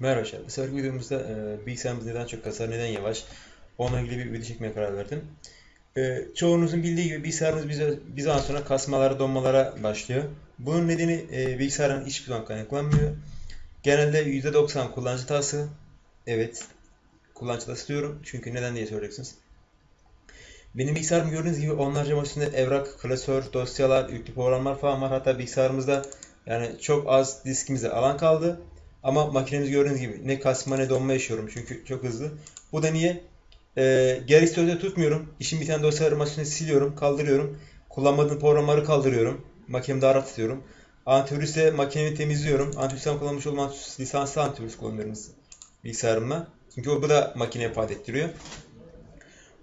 Merhaba arkadaşlar. Bu seferki videomuzda e, bilgisayarımız neden çok kasar, neden yavaş onunla ilgili bir video çekmeye karar verdim. E, çoğunuzun bildiği gibi bilgisayarımız bize, bir zaman sonra kasmalara, donmalara başlıyor. Bunun nedeni e, bilgisayarın hiçbir zaman kaynaklanmıyor. Genelde %90 kullanıcı hatası. Evet, kullanıcı hatası diyorum. Çünkü neden diye soracaksınız. Benim bilgisayarım gördüğünüz gibi onlarca maçında evrak, klasör, dosyalar, yüklü programlar falan var. Hatta bilgisayarımızda yani çok az diskimize alan kaldı. Ama makinemiz gördüğünüz gibi ne kasma ne donma yaşıyorum çünkü çok hızlı. Bu da niye? Ee, gereksiz özel tutmuyorum. İşin biten dosyaları makinesine siliyorum, kaldırıyorum. Kullanmadığım programları kaldırıyorum. Makinemi daha rahat tutuyorum. Antivirüsle makinemi temizliyorum. Antivirüsten kullanmış olduğum lisanslı antivirüs kullanıyorum bilgisayarımla. Çünkü o da makineye fayda ettiriyor.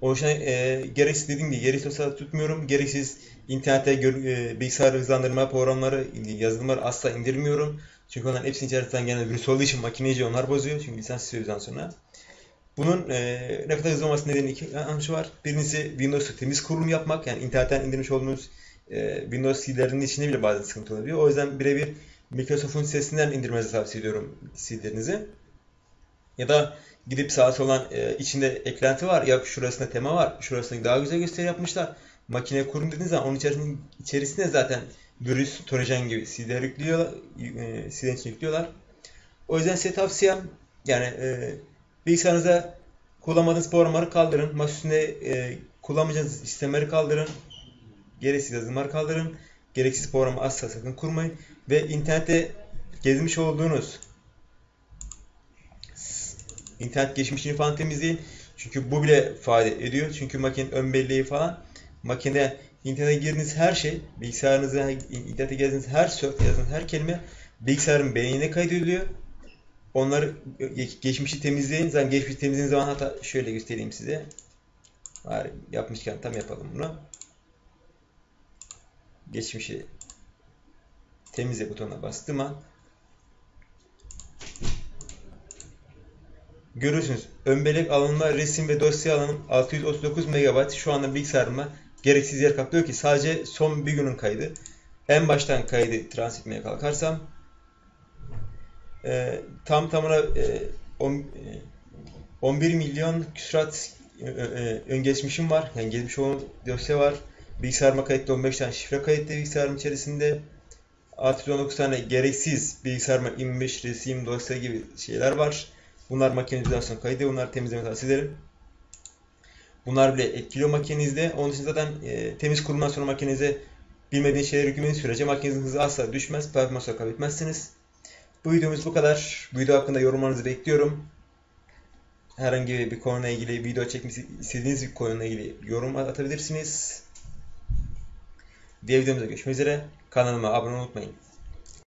O yüzden e, gereksiz dediğim gibi gereksiz dosyaları tutmuyorum. Gereksiz internette e, bilgisayar hızlandırma programları, yazılımları asla indirmiyorum. Çünkü onların hepsinin içerisinden gelen virüs olduğu için makineci onlar bozuyor. Çünkü lisans istiyor sonra. Bunun e, ne kadar hızlı olması nedeni iki anlamı var. Birincisi Windows'u temiz kurulum yapmak. Yani internetten indirmiş olduğunuz e, Windows CD'lerinin içinde bile bazen sıkıntı olabiliyor. O yüzden birebir Microsoft'un sitesinden indirmenizi tavsiye ediyorum CD'lerinizi. Ya da gidip sağa sola e, içinde eklenti var. Ya şurasında tema var. Şurasında daha güzel gösteri yapmışlar. Makine kurum dediğiniz zaman onun içerisinde, içerisinde zaten virüs, trojan gibi CD'ler yüklüyorlar, e, CD'nin için yüklüyorlar. O yüzden size tavsiyem yani e, bilgisayarınıza kullanmadığınız programları kaldırın. Masaüstünde e, kullanmayacağınız sistemleri kaldırın. Gereksiz yazılımları kaldırın. Gereksiz programı asla sakın kurmayın. Ve internette gezmiş olduğunuz internet geçmişini falan temizleyin. Çünkü bu bile fayda ediyor. Çünkü makinenin ön belleği falan makine İnternete girdiğiniz her şey, bilgisayarınıza, internete geldiğiniz her yazdığınız her kelime bilgisayarın beynine kaydediliyor. Onları geçmişi temizleyin. Zaten geçmişi temizlediğiniz zaman hatta şöyle göstereyim size. Var yapmışken tam yapalım bunu. Geçmişi temizle butonuna bastığım an görüyorsunuz. Ön bellek alanıma resim ve dosya alanım 639 MB şu anda bilgisayarıma gereksiz yer kaplıyor ki sadece son bir günün kaydı. En baştan kaydı transfer etmeye kalkarsam e, tam tamına e, on, e, 11 milyon küsurat e, e, var. Yani gelmiş olan dosya var. Bilgisayarıma kayıtlı 15 tane şifre kayıtlı bilgisayarım içerisinde. Artı 19 tane gereksiz bilgisayarıma 25 resim, dosya gibi şeyler var. Bunlar makinelizasyon kaydı. Bunları temizleme tavsiye ederim. Bunlar bile etkiliyor makinenizde. Onun için zaten e, temiz kurulumdan sonra makinenize bilmediğiniz şeyleri yüklemeniz sürece makinenizin hızı asla düşmez. Performansı kaybetmezsiniz. Bu videomuz bu kadar. Bu video hakkında yorumlarınızı bekliyorum. Herhangi bir konuyla ilgili video çekmesi istediğiniz bir konuyla ilgili yorum atabilirsiniz. Diğer videomuzda görüşmek üzere. Kanalıma abone olmayı unutmayın.